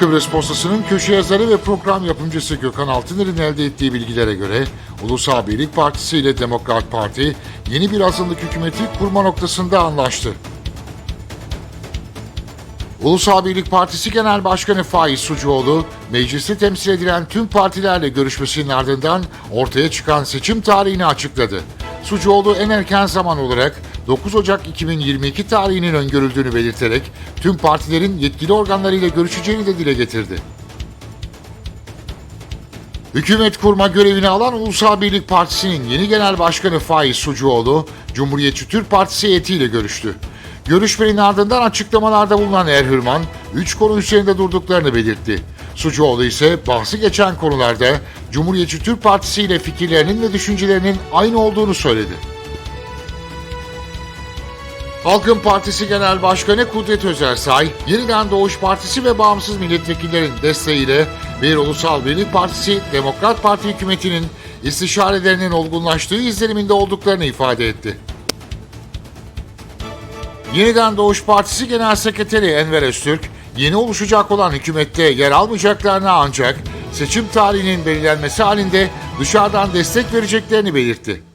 Kıbrıs Postası'nın köşe yazarı ve program yapımcısı Gökhan Altıner'in elde ettiği bilgilere göre Ulusal Birlik Partisi ile Demokrat Parti yeni bir azınlık hükümeti kurma noktasında anlaştı. Ulusal Birlik Partisi Genel Başkanı Faiz Sucuoğlu, mecliste temsil edilen tüm partilerle görüşmesinin ardından ortaya çıkan seçim tarihini açıkladı. Sucuoğlu en erken zaman olarak 9 Ocak 2022 tarihinin öngörüldüğünü belirterek tüm partilerin yetkili organlarıyla görüşeceğini de dile getirdi. Hükümet kurma görevini alan Ulusal Birlik Partisi'nin yeni genel başkanı Faiz Sucuoğlu, Cumhuriyetçi Türk Partisi heyetiyle görüştü. Görüşmenin ardından açıklamalarda bulunan Erhürman, üç konu üzerinde durduklarını belirtti. Sucuoğlu ise bahsi geçen konularda Cumhuriyetçi Türk Partisi ile fikirlerinin ve düşüncelerinin aynı olduğunu söyledi. Halkın Partisi Genel Başkanı Kudret Özersay, Yeniden Doğuş Partisi ve bağımsız milletvekillerin desteğiyle bir Ulusal Birlik Partisi, Demokrat Parti hükümetinin istişarelerinin olgunlaştığı izleniminde olduklarını ifade etti. Yeniden Doğuş Partisi Genel Sekreteri Enver Öztürk, yeni oluşacak olan hükümette yer almayacaklarına ancak seçim tarihinin belirlenmesi halinde dışarıdan destek vereceklerini belirtti.